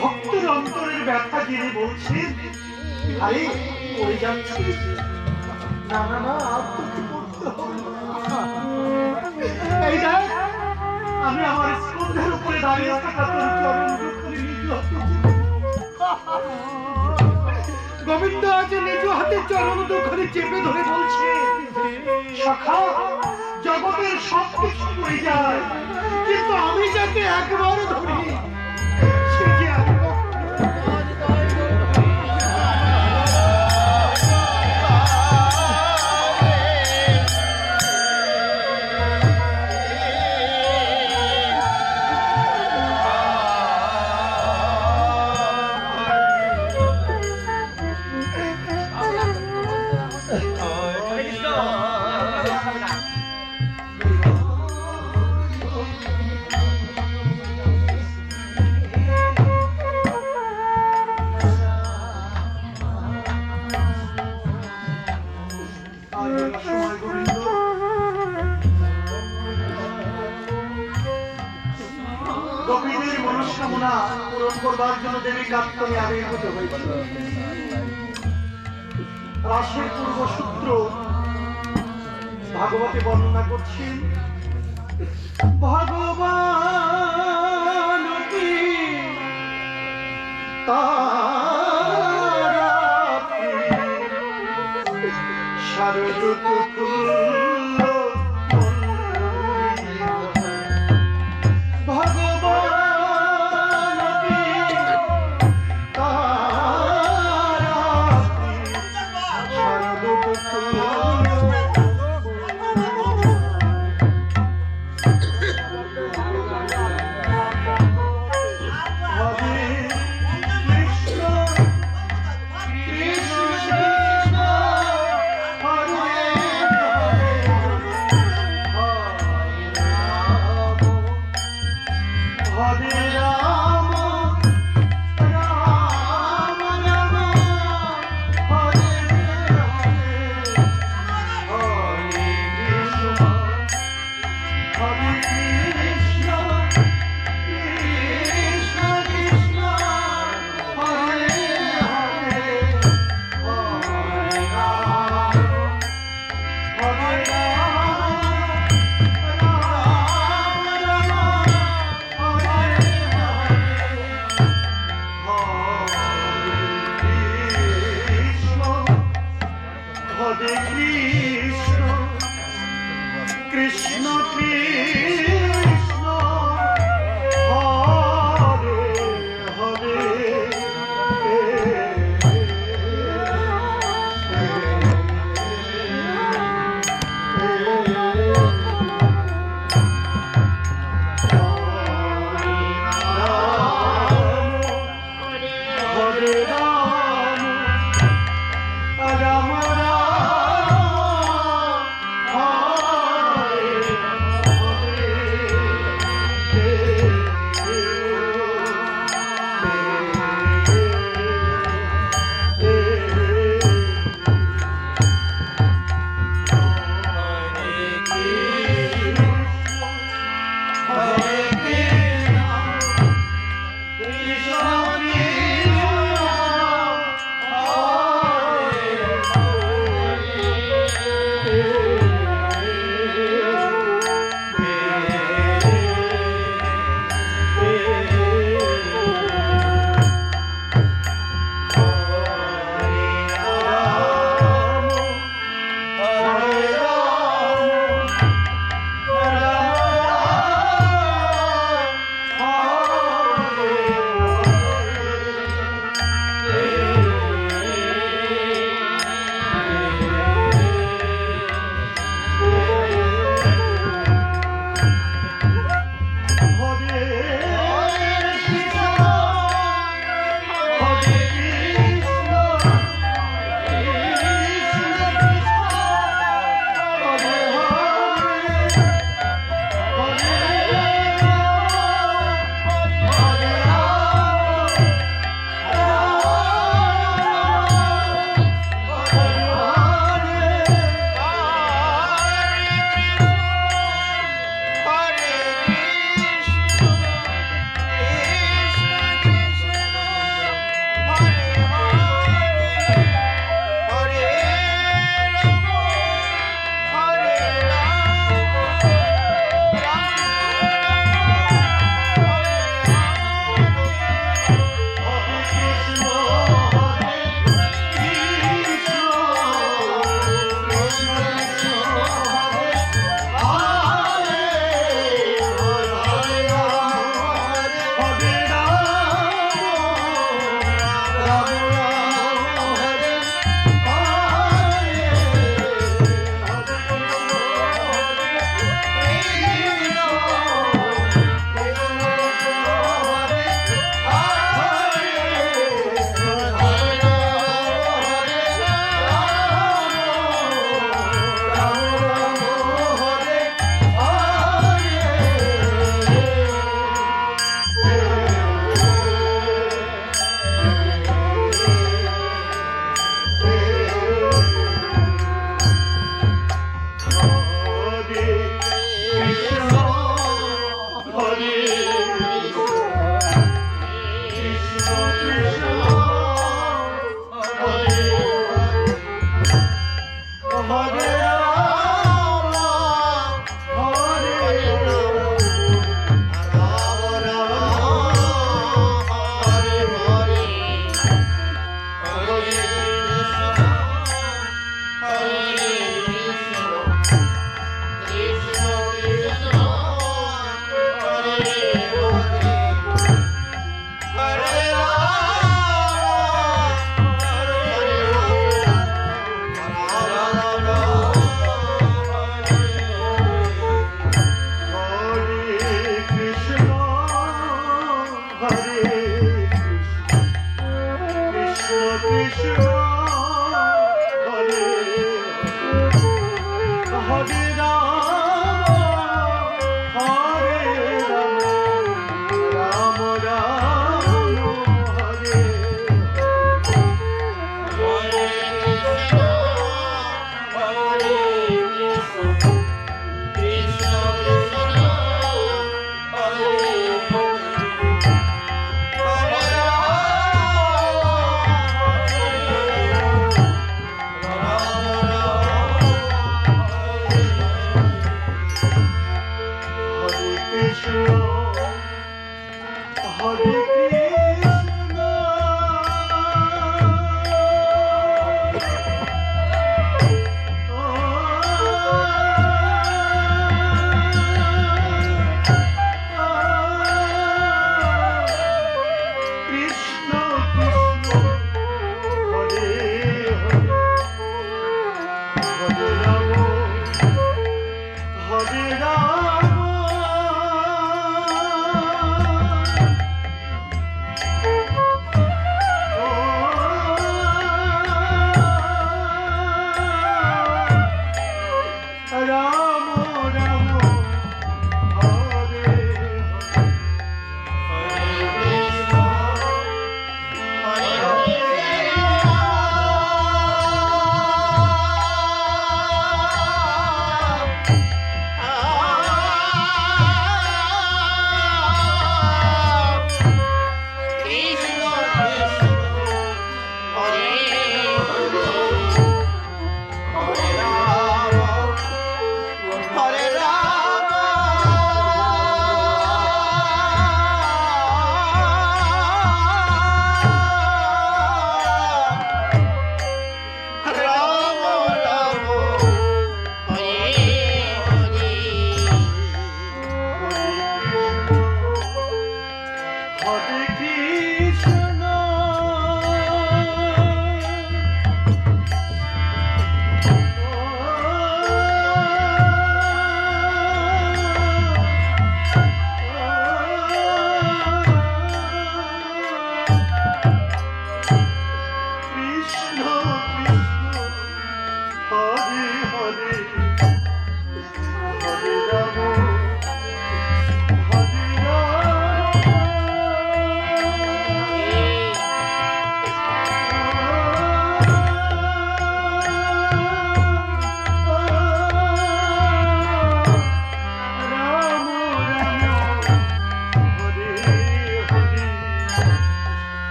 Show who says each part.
Speaker 1: ভক্তের অন্তরের ব্যথা জেনে বলছেন আরে পড়ে যাচ্ছে। না না না এই দেখ, আমি আমার স্কন্ধের উপরে দাঁড়িয়ে থাকা তোর চরণ গোবিন্দ আজ নিজ হাতে চরণ দুঃখে চেপে ধরে বলছে, সখা জগতের সব কিছু যায়। কিন্তু আমি যাকে একবার ধরি মনস্কামনা পূরণ করবার জন্য দেবী কাত্তনে আবির্ভূত হয়েছিল পূর্ব সূত্র ভাগবতে বর্ণনা করছেন ভগবান Música হরে কৃষ্ণ। হরে